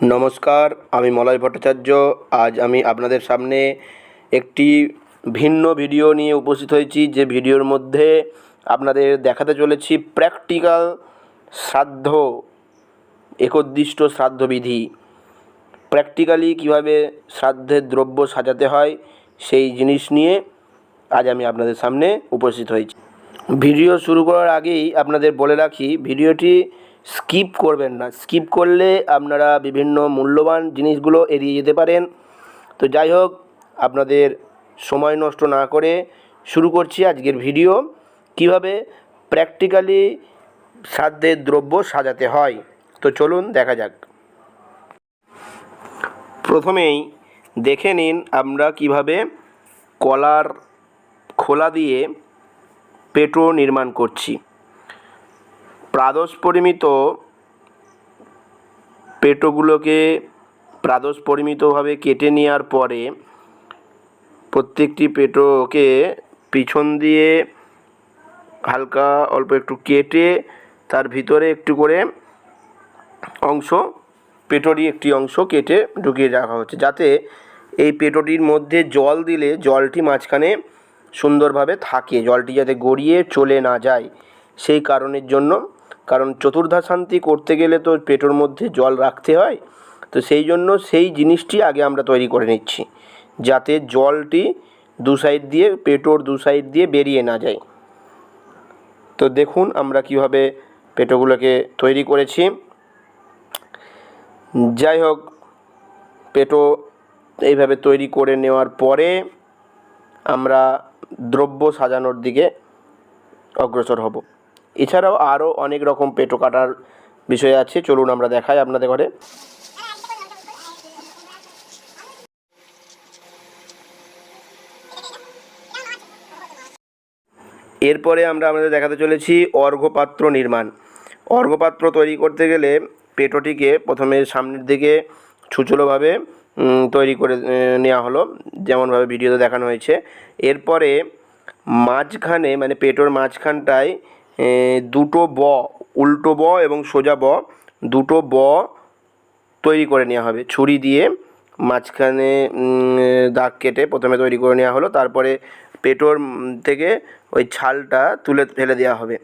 নমস্কার, আমি মলয় ভট্টাচার্য। আজ আমি আপনাদের সামনে একটি ভিন্ন ভিডিও নিয়ে উপস্থিত হয়েছি, যে ভিডিওর মধ্যে আপনাদের দেখাতে চলেছি প্র্যাকটিক্যাল শ্রাদ্ধ একোদ্দিষ্ট শ্রাদ্ধবিধি। প্র্যাকটিক্যালি কীভাবে শ্রাদ্ধের দ্রব্য সাজাতে হয়, সেই জিনিস নিয়ে আজ আমি আপনাদের সামনে উপস্থিত হয়েছি। ভিডিও শুরু করার আগেই আপনাদের বলে রাখি, ভিডিওটি স্কিপ করবেন না। স্কিপ করলে আপনারা বিভিন্ন মূল্যবান জিনিসগুলো এড়িয়ে যেতে পারেন। তো যাই হোক, আপনাদের সময় নষ্ট না করে শুরু করছি আজকের ভিডিও। কীভাবে প্র্যাকটিক্যালি সাধ্যের দ্রব্য সাজাতে হয়? তো চলুন দেখা যাক। প্রথমেই দেখে নিন আমরা কীভাবে কলার খোলা দিয়ে পেটো নির্মাণ করছি। প্রাদস পরিমিত পেটোগুলোকে প্রাদস পরিমিতভাবে কেটে নেওয়ার পরে প্রত্যেকটি পেটোকে পিছন দিয়ে হালকা অল্প একটু কেটে তার ভিতরে একটু করে অংশ, পেটোরই একটি অংশ কেটে ঢুকিয়ে রাখা হচ্ছে। যাতে এই পেটোটির মধ্যে জল দিলে জলটি মাঝখানে সুন্দরভাবে থাকে, জলটি যাতে গড়িয়ে চলে না যায়। সেই কারণের জন্য কারণ চতুর্ধা শান্তি করতে গেলে তো পেটোর মধ্যে জল রাখতে হয়, তো সেই জন্য সেই জিনিসটি আগে আমরা তৈরি করে নিচ্ছি, যাতে জলটি দু সাইড দিয়ে, পেটোর দু সাইড দিয়ে বেরিয়ে না যায়। তো দেখুন আমরা কীভাবে পেটোগুলোকে তৈরি করেছি। যাই হোক, পেটো এইভাবে তৈরি করে নেওয়ার পরে আমরা দ্রব্য সাজানোর দিকে অগ্রসর হব। এছাড়াও আরও অনেক রকম পেটো কাটার বিষয় আছে, চলুন আমরা দেখাই আপনাদের ঘরে। এরপরে আমরা আমাদের দেখাতে চলেছি অর্ঘ্যপাত্র নির্মাণ। অর্ঘ্যপাত্র তৈরি করতে গেলে পেটোটিকে প্রথমে সামনের দিকে ছুচলোভাবে তৈরি করে নেওয়া হলো, যেমনভাবে ভিডিওতে দেখানো হয়েছে। এরপরে মাঝখানে মানে পেটোর মাঝখানটায় দুটো ব, উল্টো ব এবং সোজা ব, দুটো ব তৈরি করে নেওয়া হবে। ছুরি দিয়ে মাঝখানে দাগ কেটে প্রথমে তৈরি করে নেওয়া হলো, তারপরে পেটোর থেকে ওই ছালটা তুলে ফেলে দেওয়া হবে।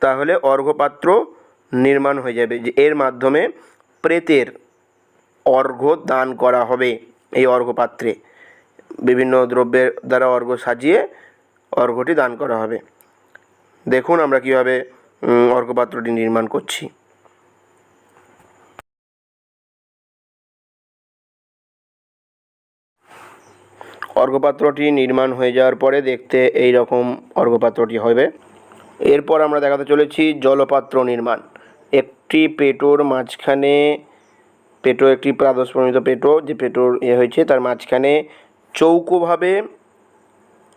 তাহলে অর্ঘ্যপাত্র নির্মাণ হয়ে যাবে। যে, এর মাধ্যমে প্রেতের অর্ঘ্য দান করা হবে এই অর্ঘ্যপাত্রে। বিভিন্ন দ্রব্যের দ্বারা অর্ঘ্য সাজিয়ে অর্ঘ্যটি দান করা হবে। দেখুন আমরা কীভাবে উম, অর্ঘ্যপাত্রটি নির্মাণ করছি। অর্ঘ্যপাত্রটি নির্মাণ হয়ে যাওয়ার পরে দেখতে এই রকম অর্ঘ্যপাত্রটি হবে। এরপর আমরা দেখাতে চলেছি জলপাত্র নির্মাণ। একটি পেটোর মাঝখানে পেটো একটি প্রাদস্পর্মিত পেটো যে পেটোর এ হয়েছে তার মাঝখানে চৌকোভাবে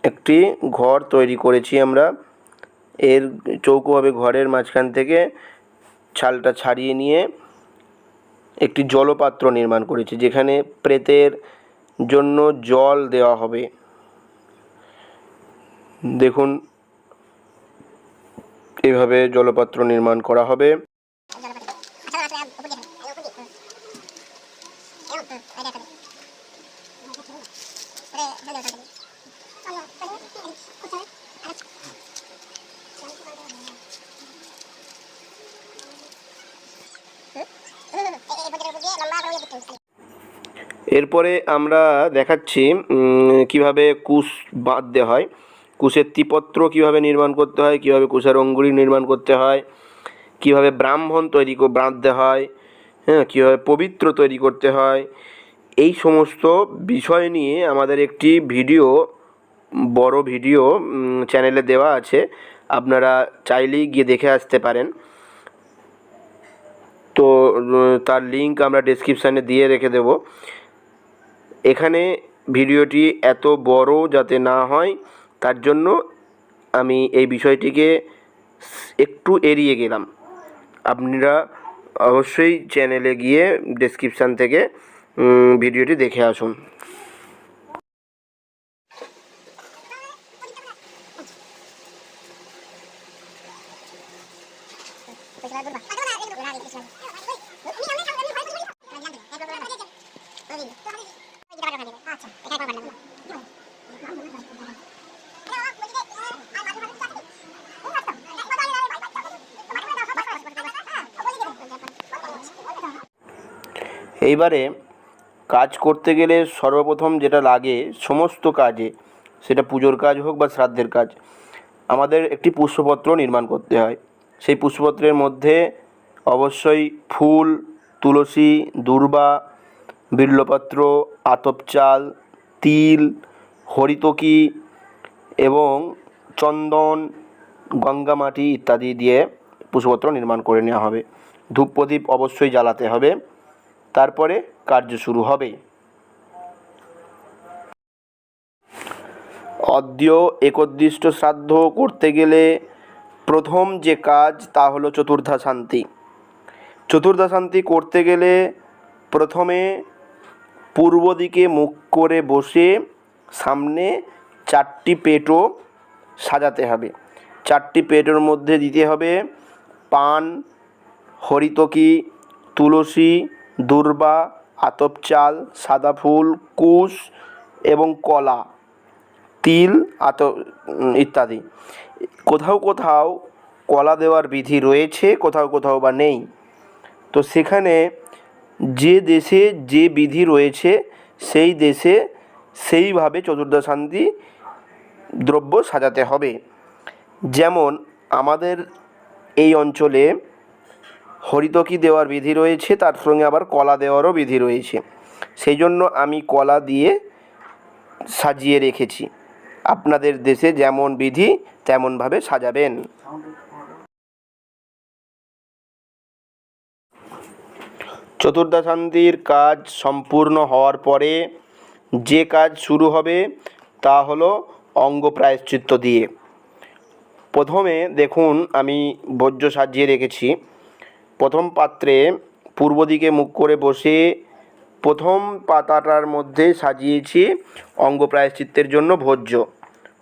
একটি ঘর তৈরি করেছি আমরা। এর চৌকোভাবে ঘরের মাঝখান থেকে ছালটা ছাড়িয়ে নিয়ে একটি জলপাত্র নির্মাণ করেছে, যেখানে প্রেতের জন্য জল দেওয়া হবে। দেখুন, এভাবে জলপাত্র নির্মাণ করা হবে। এরপরে আমরা দেখাচ্ছি কীভাবে কুশ বাঁধতে হয়। কুশের ত্রিপত্র কীভাবে নির্মাণ করতে হয়, কীভাবে কুশের অঙ্গুরি নির্মাণ করতে হয়, কীভাবে ব্রাহ্মণ তৈরি বাঁধতে হয় হ্যাঁ কীভাবে পবিত্র তৈরি করতে হয়। এই সমস্ত বিষয় নিয়ে আমাদের একটি ভিডিও, বড় ভিডিও চ্যানেলে দেওয়া আছে। আপনারা চাইলেই গিয়ে দেখে আসতে পারেন। তো তার লিঙ্ক আমরা ডেসক্রিপশানে দিয়ে রেখে দেব। এখানে ভিডিওটি এত বড় যাতে না হয়, তার জন্য আমি এই বিষয়টিকে একটু এড়িয়ে গেলাম। আপনারা অবশ্যই চ্যানেলে গিয়ে ডেসক্রিপশান থেকে ভিডিওটি দেখে আসুন। এইবারে কাজ করতে গেলে সর্বপ্রথম যেটা লাগে সমস্ত কাজে, সেটা পুজোর কাজ হোক বা শ্রাদ্ধের কাজ, আমাদের একটি পুষ্পপত্র নির্মাণ করতে হয়। সেই পুষ্পপত্রের মধ্যে অবশ্যই ফুল, তুলসী, দুর্বা বিল্বপত্র আতপ চাল, তিল, হরিতকি এবং চন্দন, গঙ্গা মাটি ইত্যাদি দিয়ে পুষ্পপত্র নির্মাণ করে নেওয়া হবে। ধূপ প্রদীপ অবশ্যই জ্বালাতে হবে। তারপরে কার্য শুরু হবে। অদ্য একোদ্দিষ্ট শ্রাদ্ধ করতে গেলে প্রথম যে কাজ, তা হলো চতুর্থা শান্তি চতুর্থা শান্তি করতে গেলে প্রথমে পূর্ব দিকে মুখ করে বসে সামনে চারটি পেটো সাজাতে হবে। চারটি পেটোর মধ্যে দিতে হবে পান, হরিতকি, তুলসী দূর্বা আতপ চাল সাদা ফুল কুশ এবং কলা, তিল আত ইত্যাদি। কোথাও কোথাও কলা দেওয়ার বিধি রয়েছে, কোথাও কোথাও বা নেই। তো সেখানে যে দেশে যে বিধি রয়েছে, সেই দেশে সেইভাবে চতুর্দশান্তি দ্রব্য সাজাতে হবে। যেমন আমাদের এই অঞ্চলে হরিতকি দেওয়ার বিধি রয়েছে, তার সঙ্গে আবার কলা দেওয়ারও বিধি রয়েছে। সেই জন্য আমি কলা দিয়ে সাজিয়ে রেখেছি। আপনাদের দেশে যেমন বিধি, তেমনভাবে সাজাবেন। চতুর্দশান্তির কাজ সম্পূর্ণ হওয়ার পরে যে কাজ শুরু হবে, তা হলো অঙ্গ প্রায়শ্চিত্ত দিয়ে। প্রথমে দেখুন, আমি ভোজ্য সাজিয়ে রেখেছি। প্রথম পাত্রে পূর্ব দিকে মুখ করে বসে প্রথম পাতাটার মধ্যে সাজিয়েছি অঙ্গ প্রায়শ্চিত্তের জন্য ভোজ্য।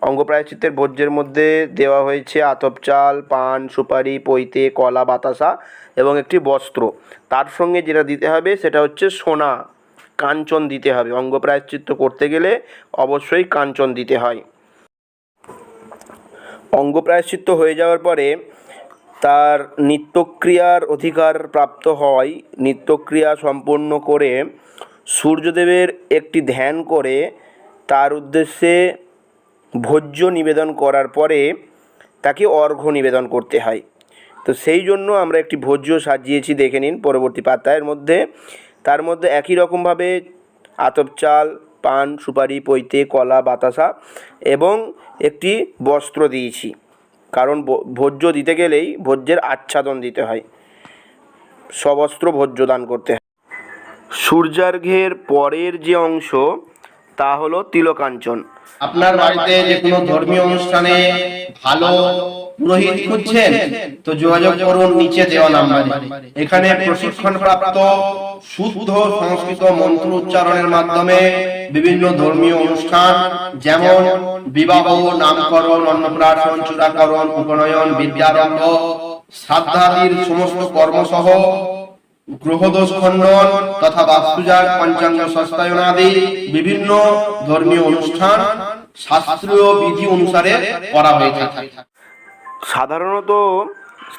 অঙ্গ প্রায়শ্চিত্তের ভোজ্যের মধ্যে দেওয়া হয়েছে আতপ চাল, পান, সুপারি, পৈতে, কলা, বাতাসা এবং একটি বস্ত্র। তার সঙ্গে যেটা দিতে হবে সেটা হচ্ছে সোনা। কাঞ্চন দিতে হবে। অঙ্গ প্রায়শ্চিত্ত করতে গেলে অবশ্যই কাঞ্চন দিতে হয়। অঙ্গ প্রায়শ্চিত্ত হয়ে যাওয়ার পরে তার নিত্যক্রিয়ার অধিকার প্রাপ্ত হয়। নিত্যক্রিয়া সম্পন্ন করে সূর্যদেবের একটি ধ্যান করে, তার উদ্দেশ্যে ভোজ্য নিবেদন করার পরে তাকে অর্ঘ্য নিবেদন করতে হয়। তো সেই জন্য আমরা একটি ভোজ্য সাজিয়েছি, দেখে নিন পরবর্তী পাতায়ের মধ্যে। তার মধ্যে একই রকমভাবে আতপ চাল, পান, সুপারি, পৈতে, কলা, বাতাসা এবং একটি বস্ত্র দিয়েছি। কারণ ভোজ্য দিতে গেলেই ভোজ্যের আচ্ছাদন দিতে হয়। সবস্ত্র ভোজ্য দান করতে হয়। সূর্যার্ঘের পরের যে অংশ, তা হলো তিলকাঞ্চন। আপনার বাড়িতে যে কোনো ধর্মীয় অনুষ্ঠানে ভালো পুরোহিত খুঁজছেন? তো যোগাযোগ করুন, নিচে দেওয়া নাম্বারে। এখানে প্রশিক্ষণ প্রাপ্ত শুদ্ধ সংস্কৃত মন্ত্র উচ্চারণের মাধ্যমে বিভিন্ন ধর্মীয় অনুষ্ঠান, যেমন বিবাহ নামকরণ, অন্নপ্রাশন, চূড়াকরণ, উপনয়ন, বিদ্যারম্ভ, শ্রাদ্ধাদির সমস্ত কর্মসহ গ্রহদোষ খণ্ডন তথা বাস্তুজাত পঞ্চাঙ্গ সস্তায়নাদি বিভিন্ন ধর্মীয় অনুষ্ঠান শাস্ত্রীয় বিধি অনুসারে করা হয়ে থাকে। সাধারণত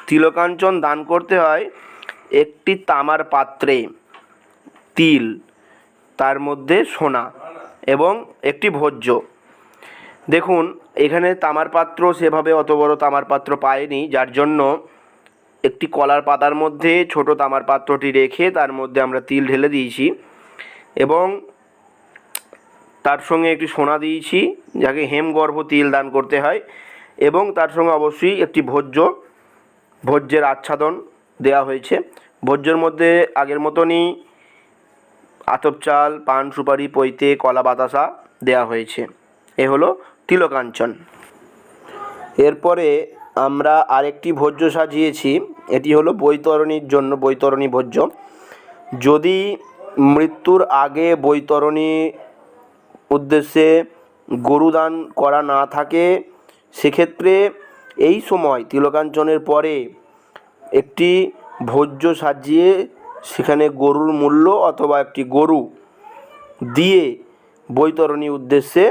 তিলকাঞ্চন দান করতে হয় একটি তামার পাত্রে তিল, তার মধ্যে সোনা এবং একটি ভোজ্য। দেখুন, এখানে তামার পাত্র সেভাবে অত বড় তামার পাত্র পায়নি, যার জন্য একটি কলার পাতার মধ্যে ছোট তামার পাত্রটি রেখে তার মধ্যে আমরা তিল ঢেলে দিয়েছি এবং তার সঙ্গে একটি সোনা দিয়েছি, যাকে হেমগর্ভ তিল দান করতে হয় এবং তার সঙ্গে অবশ্যই একটি ভোজ্য, ভোজ্যের আচ্ছাদন দেওয়া হয়েছে। ভোজ্যের মধ্যে আগের মতনই আতপ চাল, পান, সুপারি, পৈতে, কলা, বাতাসা দেওয়া হয়েছে। এ হলো তিলকাঞ্চন। এরপরে আমরা আরেকটি ভোজ্য সাজিয়েছি, এটি হলো বৈতরণীর জন্য বৈতরণী ভোজ্য। যদি মৃত্যুর আগে বৈতরণী উদ্দেশ্যে গরু দান করা না থাকে, সেক্ষেত্রে এই সময় তিলকাঞ্চনের পরে একটি ভোজ্য সাজিয়ে সেখানে গরুর মূল্য অথবা একটি গরু দিয়ে বৈতরণী উদ্দেশ্যে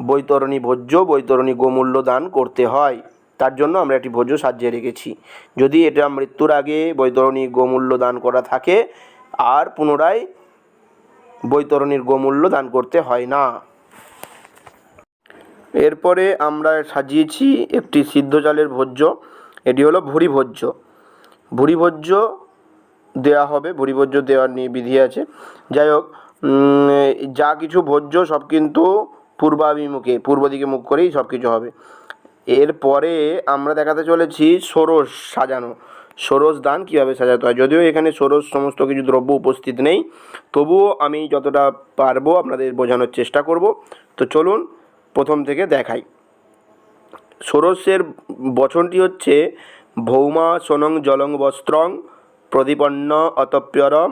বৈতরণী ভোজ্য, বৈতরণী গোমূল্য দান করতে হয়। তার জন্য আমরা একটি ভোজ্য সাজিয়ে রেখেছি। যদি এটা মৃত্যুর আগে বৈতরণী গোমূল্য দান করা থাকে, আর পুনরায় বৈতরণীর গোমূল্য দান করতে হয় না। এরপরে আমরা সাজিয়েছি একটি সিদ্ধ চালের ভোজ্য। এটি হলো ভুরি ভোজ্য। ভুরি ভোজ্য দেওয়া হবে ভুরি ভোজ্য দেওয়ার নিয়ে বিধি আছে। যাই হোক যা কিছু ভোজ্য সব কিন্তু পূর্বাভিমুখে পূর্ব দিকে মুখ করেই সব কিছু হবে। এরপরে আমরা দেখাতে চলেছি ষোড়শ সাজানো। ষোড়শ দান কীভাবে সাজাতে হয়? যদিও এখানে ষোড়শ সমস্ত কিছু দ্রব্য উপস্থিত নেই, তবুও আমি যতটা পারব আপনাদের বোঝানোর চেষ্টা করব। তো চলুন প্রথম থেকে দেখাই। ষোড়শের বচনটি হচ্ছে, ভৌমা সোনং জলং বস্ত্রং প্রদীপন্ন অতপ্যরম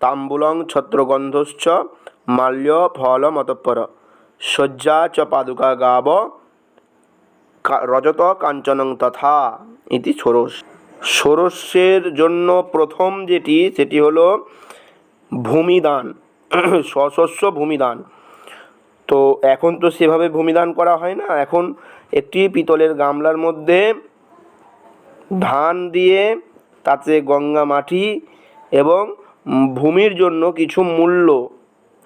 তাম্বুলং ছত্রগন্ধশ্চ মাল্য ফলম অতঃপর। শয্যা চ পাদুকা গাব রজত কাঞ্চনং তথা ইতি ষোড়শ। ষোড়শের জন্য প্রথম যেটি, সেটি হলো ভূমিদান সশস্য ভূমিদান। তো এখন তো সেভাবে ভূমিদান করা হয় না, এখন একটি পিতলের গামলার মধ্যে ধান দিয়ে তাতে গঙ্গা মাটি এবং ভূমির জন্য কিছু মূল্য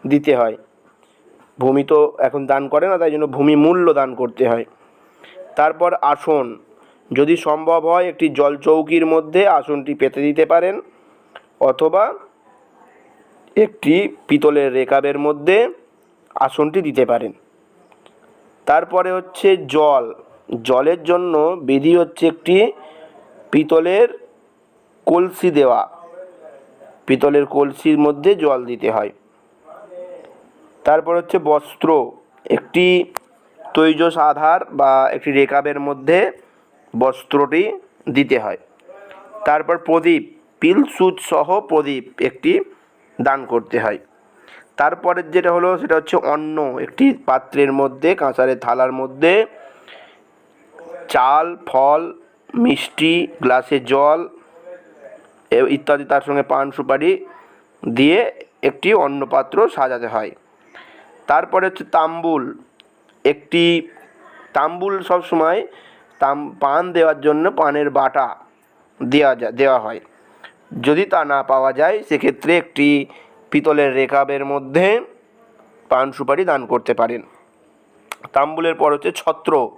দিতে হয়। ভূমি তো এখন দান করে না, তাই জন্য ভূমি মূল্য দান করতে হয়। তারপর আসন, যদি সম্ভব হয় একটি জলচৌকির মধ্যে আসনটি পেতে দিতে পারেন, অথবা একটি পিতলের রেকাবের মধ্যে আসনটি দিতে পারেন। তারপরে হচ্ছে জল। জলের জন্য বিধি হচ্ছে একটি পিতলের কলসি দেওয়া। পিতলের কলসির মধ্যে জল দিতে হয়। তারপর হচ্ছে বস্ত্র, একটি তৈজস আধার বা একটি রেকাবের মধ্যে বস্ত্রটি দিতে হয়। তারপর প্রদীপ, পিল, সুচ সহ প্রদীপ একটি দান করতে হয়। তারপরের যেটা হলো সেটা হচ্ছে অন্ন, একটি পাত্রের মধ্যে, কাঁসারের থালার মধ্যে চাল, ফল, মিষ্টি, গ্লাসে জল ইত্যাদি তার সঙ্গে পান সুপারি দিয়ে একটি অন্নপাত্র সাজাতে হয়। তারপরে হচ্ছে তাম্বুল। একটি তাম্বুল সব সময় তাম, পান দেওয়ার জন্য পানের বাটা দেওয়া যা, দেওয়া হয়। যদি তা না পাওয়া যায়, সেক্ষেত্রে একটি পিতলের রেকাবের মধ্যে পান সুপারি দান করতে পারেন। তাম্বুলের পর হচ্ছে ছত্র,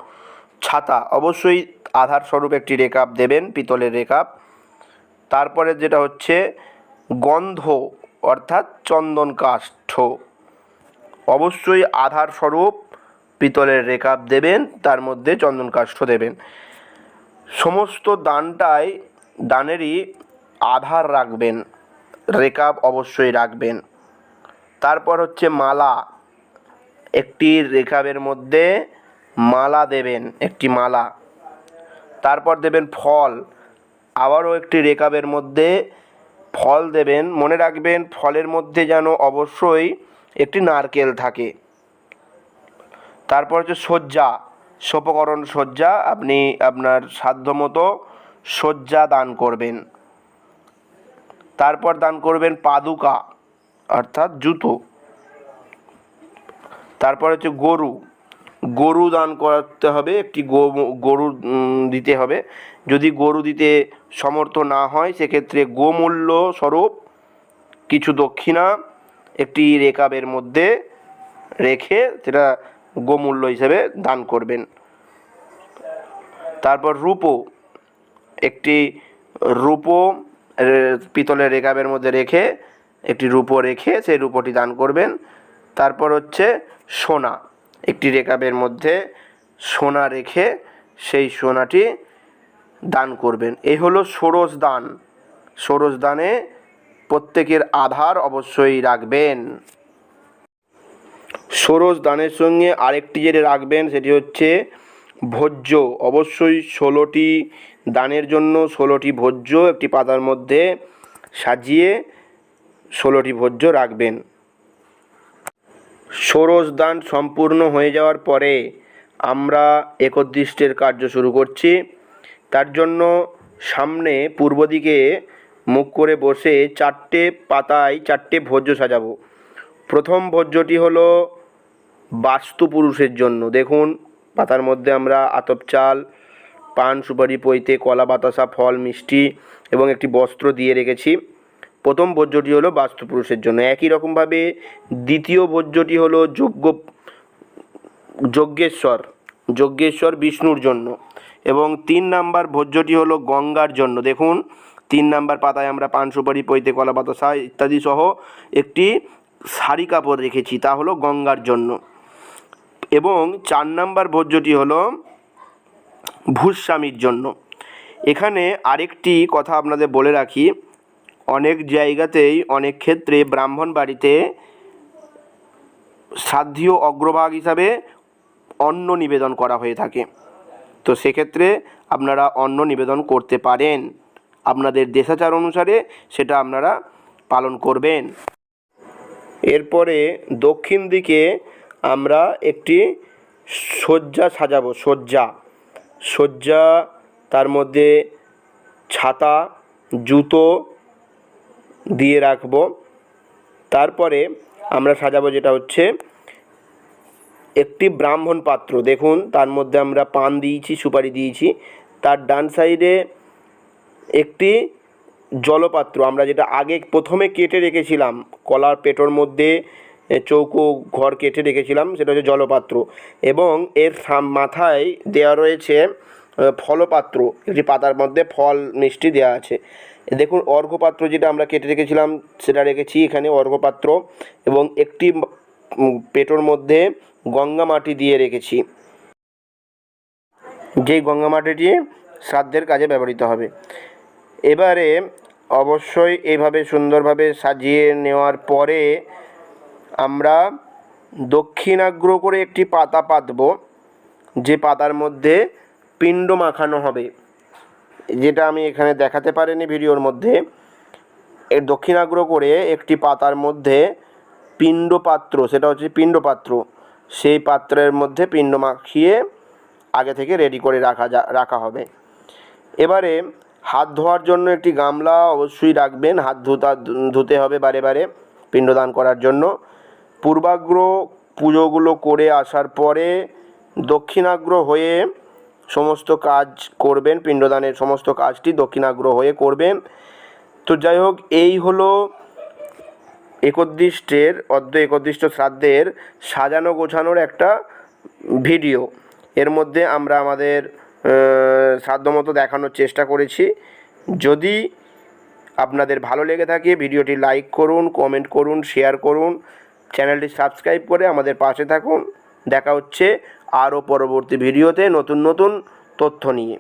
ছাতা। অবশ্যই আধার স্বরূপ একটি রেকাব দেবেন, পিতলের রেকাব। তারপরে যেটা হচ্ছে গন্ধ, অর্থাৎ চন্দন কাষ্ঠ। অবশ্যই আধার স্বরূপ পিতলের রেকাব দেবেন, তার মধ্যে চন্দন কাষ্ঠ দেবেন। সমস্ত দানটাই, দানেরই আধার রাখবেন রেকাব অবশ্যই রাখবেন। তারপর হচ্ছে মালা। একটি রেকাবের মধ্যে মালা দেবেন, একটি মালা। তারপর দেবেন ফল। আবারও একটি রেকাবের মধ্যে ফল দেবেন। মনে রাখবেন ফলের মধ্যে যেন অবশ্যই একটি নারকেল থাকে। তারপর হচ্ছে শয্যা, সোপকরণ শয্যা, আপনি আপনার সাধ্যমতো শয্যা দান করবেন। তারপর দান করবেন পাদুকা, অর্থাৎ জুতো। তারপর হচ্ছে গরু। গরু দান করতে হবে, একটি গরু দিতে হবে। যদি গরু দিতে সমর্থ না হয়, সেক্ষেত্রে গোমূল্য স্বরূপ, কিছু দক্ষিণা একটি রেকাবের মধ্যে রেখে সেটা গোমূল্য হিসেবে দান করবেন। তারপর রূপো, একটি রূপো পিতলের রেকাবের মধ্যে রেখে একটি রূপো রেখে সেই রূপোটি দান করবেন। তারপর হচ্ছে সোনা, একটি রেকাবের মধ্যে সোনা রেখে সেই সোনাটি দান করবেন। এই হলো ষোড়শ দান। ষোড়শ দানে প্রত্যেকের আধার অবশ্যই রাখবেন। ষোড়শ দানের সঙ্গে আরেকটি যেটা রাখবেন, সেটি হচ্ছে ভোজ্য। অবশ্যই ষোলোটি দানের জন্য ষোলোটি ভোজ্য একটি পাতার মধ্যে সাজিয়ে ষোলোটি ভোজ্য রাখবেন। ষোড়শ দান সম্পূর্ণ হয়ে যাওয়ার পরে আমরা একদৃষ্টের কার্য শুরু করছি। তার জন্য সামনে পূর্ব দিকে মুখ করে বসে চারটে পাতায় চারটে ভোজ্য সাজাবো। প্রথম ভোজ্যটি হলো বাস্তু পুরুষের জন্য। দেখুন, পাতার মধ্যে আমরা আতপ চাল, পান, সুপারি, পৈতে, কলা, বাতাসা, ফল, মিষ্টি এবং একটি বস্ত্র দিয়ে রেখেছি। প্রথম ভোজ্যটি হলো বাস্তু পুরুষের জন্য। একই রকমভাবে দ্বিতীয় ভোজ্যটি হলো যজ্ঞ, যজ্ঞেশ্বর যজ্ঞেশ্বর বিষ্ণুর জন্য। এবং তিন নাম্বার ভোজ্যটি হলো গঙ্গার জন্য। দেখুন তিন নাম্বার পাতায় আমরা পান সুপারি, পৈতে কলা পাতা সা ইত্যাদি সহ একটি শাড়ি কাপড় রেখেছি, তা হলো গঙ্গার জন্য। এবং চার নাম্বার ভোজ্যটি হলো ভূস্বামীর জন্য। এখানে আরেকটি কথা আপনাদের বলে রাখি, অনেক জায়গাতেই, অনেক ক্ষেত্রে ব্রাহ্মণ বাড়িতে সাধ্যীয় অগ্রভাগ হিসাবে অন্ন নিবেদন করা হয়ে থাকে। তো সেক্ষেত্রে আপনারা অন্ন নিবেদন করতে পারেন। আপনাদের দেশাচার অনুসারে সেটা আপনারা পালন করবেন। এরপরে দক্ষিণ দিকে আমরা একটি শয্যা সাজাবো, শয্যা। শয্যা, তার মধ্যে ছাতা, জুতো দিয়ে রাখব। তারপরে আমরা সাজাবো যেটা হচ্ছে একটি ব্রাহ্মণ পাত্র। দেখুন, তার মধ্যে আমরা পান দিয়েছি, সুপারি দিয়েছি। তার ডান সাইডে একটি জলপাত্র, আমরা যেটা আগে প্রথমে কেটে রেখেছিলাম, কলার পেটোর মধ্যে চৌকো ঘর কেটে রেখেছিলাম, সেটা হচ্ছে জলপাত্র। এবং এর মাথায় দেওয়া রয়েছে ফলপাত্র, একটি পাতার মধ্যে ফল, মিষ্টি দেওয়া আছে। দেখুন, অর্ঘ্যপাত্র যেটা আমরা কেটে রেখেছিলাম, সেটা রেখেছি এখানে অর্ঘ্যপাত্র। এবং একটি পেটোর মধ্যে গঙ্গা মাটি দিয়ে রেখেছি। যেই গঙ্গা মাটিটি শ্রাদ্ধের কাজে ব্যবহৃত হবে। এবারে অবশ্যই এভাবে সুন্দরভাবে সাজিয়ে নেওয়ার পরে আমরা দক্ষিণাগ্র করে একটি পাতা পাতব, যে পাতার মধ্যে পিণ্ড মাখানো হবে। যেটা আমি এখানে দেখাতে পারিনি ভিডিওর মধ্যে। এর দক্ষিণাগ্র করে একটি পাতার মধ্যে পিণ্ড পাত্র, সেটা হচ্ছে পিণ্ড পাত্র, সেই পাত্রের মধ্যে পিণ্ড মাখিয়ে আগে থেকে রেডি করে রাখা যা, রাখা হবে। এবারে হাত ধোয়ার জন্য একটি গামলা অবশ্যই রাখবেন। হাত ধুতা ধুতে হবে বারে বারে পিণ্ডদান করার জন্য। পূর্বাগ্র পুজোগুলো করে আসার পরে দক্ষিণাগ্র হয়ে সমস্ত কাজ করবেন, পিণ্ডদানের সমস্ত কাজটি দক্ষিণাগ্র হয়ে করবেন। তো যাই হোক, এই হলো একদ্দিষ্টের অর্ধ একদ্দিষ্ট শ্রাদ্ধের সাজানো গোছানোর একটা ভিডিও। এর মধ্যে আমরা আমাদের সাধ্যমতো দেখানোর চেষ্টা করেছি। যদি আপনাদের ভালো লেগে থাকে, ভিডিওটি লাইক করুন কমেন্ট করুন শেয়ার করুন চ্যানেলটি সাবস্ক্রাইব করে আমাদের পাশে থাকুন। দেখা হচ্ছে আরও পরবর্তী ভিডিওতে নতুন নতুন তথ্য নিয়ে।